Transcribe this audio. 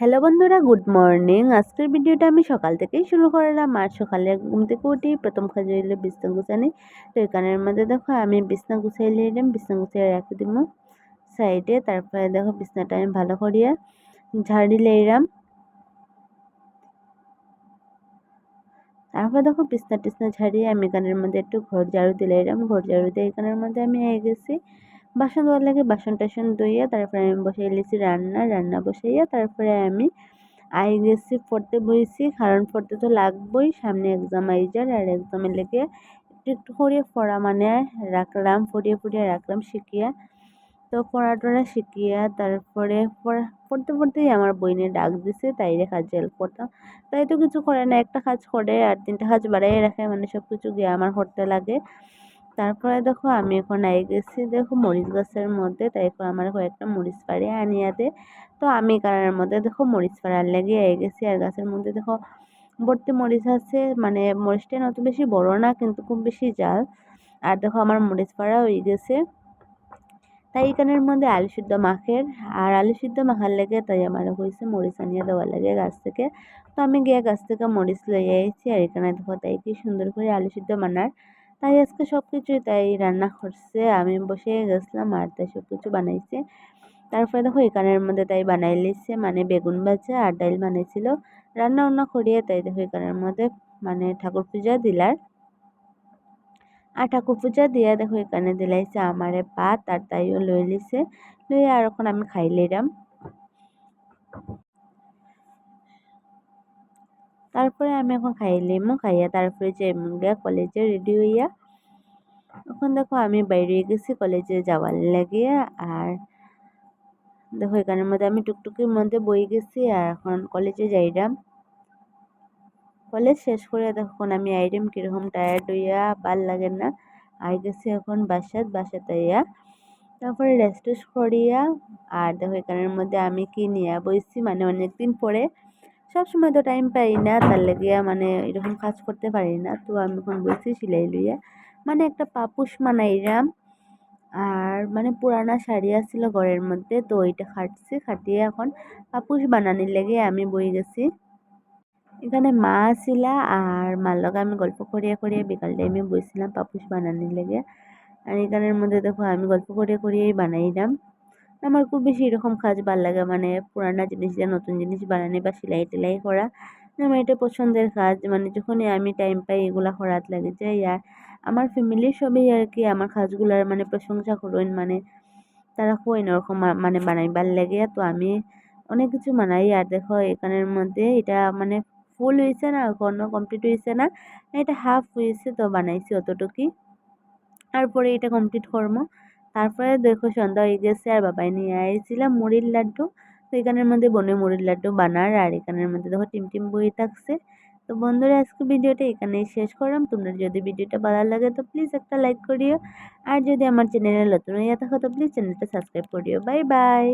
Hello বন্ধুরা, good morning. আজকের ভিডিওটা আমি সকাল থেকেই শুরু করলাম। আর সকালে ঘুম থেকে উঠি, প্রথম কাজ হইলে বিছনা গুছানি। তো এখানের মধ্যে দেখো, আমি বিছনা গুছাই নিলাম বিছনা গুছাই রাখি দিব সাইডে। তারপরে দেখো, বিছনাটা আমি ভালো করিয়া ঝাড়ি লইলাম তারপর দেখো, বিছনা টিছনা ঝাড়িয়ে আমি এখানের মধ্যে একটু ঘর ঝাড়ু দিলাম ঘর ঝাড়ু দিয়ে এখানের মধ্যে আমি হয়ে গেছি বাসন ধোয়ার লাগে বাসন টাসন ধুইয়া, তারপরে আমি বসাই লিছি রান্না রান্না বসাইয়া তারপরে আমি আই গেছি পড়তে বইছি, কারণ পড়তে তো লাগবই, সামনে এক্সাম আইজার, আর এক্সামের লেগে একটু একটু করে পড়া মানে রাখলাম, পড়িয়ে পড়িয়ে রাখলাম শিখিয়া। তো পড়া টড়া শিখিয়া তারপরে পড়তে পড়তেই আমার বইনে ডাক দিছে, তাই রে কাজ হেল্প করতাম। তাই তো কিছু করে না, একটা কাজ করে, আর তিনটা কাজ বাড়াই রাখে মানে সব কিছু গিয়ে আমার করতে লাগে। তারপরে দেখো আমি এখন আই গেছি দেখো মরিচ গাছের মধ্যে, তাই আমার কয়েকটা মরিচ পাড়ে আনিয়া দে তো আমি কারণের মধ্যে দেখো মরিচ পাড়ার লেগে আই গেছি, আর গাছের মধ্যে দেখো ভর্তি মরিচ আছে মানে মরিচটা অত বেশি বড় না, কিন্তু খুব বেশি জাল। আর দেখো আমার মরিচ পাড়া হয়ে গেছে। তাই এখানের মধ্যে আলু সিদ্ধ মাখের, আর আলু সিদ্ধ মাখার লেগে তাই আমার হয়েছে মরিচ আনিয়ে দেওয়ার লাগে গাছ থেকে। তো আমি গিয়ে গাছ থেকে মরিচ লইয়ে আইছি, আর এখানে দেখো তাই কি সুন্দর করে আলু সিদ্ধ মানার। তাই আজকে সব কিছুই তাই রান্না করছে। আমি বসে গেছিলাম আর তাই সব কিছু বানাইছে। তারপরে দেখো, এখানের মধ্যে তাই বানাই লিছে মানে বেগুন ভাজা আর ডাইল বানাইছিল। রান্না বান্না করিয়ে তাই দেখো, এখানের মধ্যে মানে ঠাকুর পূজা দিলার। আর ঠাকুর পূজা দিয়া দেখো, এখানে দিলাইছে আমারে ভাত আর তাইও লই লিছে। লইয়া আর এখন আমি খাই তারপরে আমি এখন খাইলামও খাইয়া তারপরে যে গিয়া কলেজে রেডি হইয়া, এখন দেখো আমি বাইরে গেছি, কলেজে যাওয়ার লাগিয়া আর দেখো এখানের মধ্যে আমি টুকটুকির মধ্যে বই গেছি, আর এখন কলেজে যাইলাম কলেজ শেষ করে দেখুন আমি আইডেম কীরকম টায়ার্ড হইয়া, ভালো লাগে না। আই গেছি এখন বাসাত বাসাতে আইয়া তারপরে রেস্ট করিয়া, আর দেখো এখানের মধ্যে আমি কি নিয়ে বইছি মানে অনেকদিন পরে সব সময় তো টাইম পাই না, তার লেগিয়া মানে এরকম কাজ করতে পারি না। তো আমি এখন বসি সিলাই লইয়া। মানে একটা পাপুস মানাইরাম। আর মানে পুরানা শাড়ি আছিল ঘরের মধ্যে, তো ওইটা খাটছি, খাটিয়ে এখন পাপুস বানানির লেগে আমি বই গেছি। এখানে মা আসিলা, আর মার লগে আমি গল্প করিয়া করিয়া বিকাল টাইমে বইছিলাম পাপুস বানানির লেগে আর এখানের মধ্যে দেখো, আমি গল্প করিয়া করিয়াই বানাইলাম আমার খুব বেশি এরকম কাজ ভালো লাগে মানে পুরানা জিনিস দিয়ে নতুন জিনিস বানানি বা সেলাই টেলাই করা, আমার এটা পছন্দের কাজ। মানে যখনই আমি টাইম পাই এগুলা করাত লাগে যাই আর আমার ফ্যামিলির সবই আর কি আমার কাজগুলার মানে প্রশংসা করেন মানে তারা কইন ওরকম মানে বানাই বানাইবার লাগে। তো আমি অনেক কিছু বানাই, আর দেখো এখানের মধ্যে এটা মানে ফুল হয়েছে না এখনও কমপ্লিট হয়েছে না, এটা হাফ হয়েছে তো বানাইছি অতটুকুই। তারপরে এটা কমপ্লিট করব। তারপরে দেখো সন্ধ্যা হয়ে গেছে, আর বাবাই নিয়ে আসছিলাম মুড়ির লাড্ডু। তো এখানের মধ্যে বনে মুড়ির লাড্ডু বানার, আর এখানের মধ্যে দেখো টিম টিম বই থাকছে। তো বন্ধুরা, আজকে ভিডিওটা এখানেই শেষ করলাম। তোমরা যদি ভিডিওটা ভালো লাগে, তো প্লিজ একটা লাইক করিও। আর যদি আমার চ্যানেলে নতুন হইয়া থাকো, তো প্লিজ চ্যানেলটা সাবস্ক্রাইব করিও। Bye bye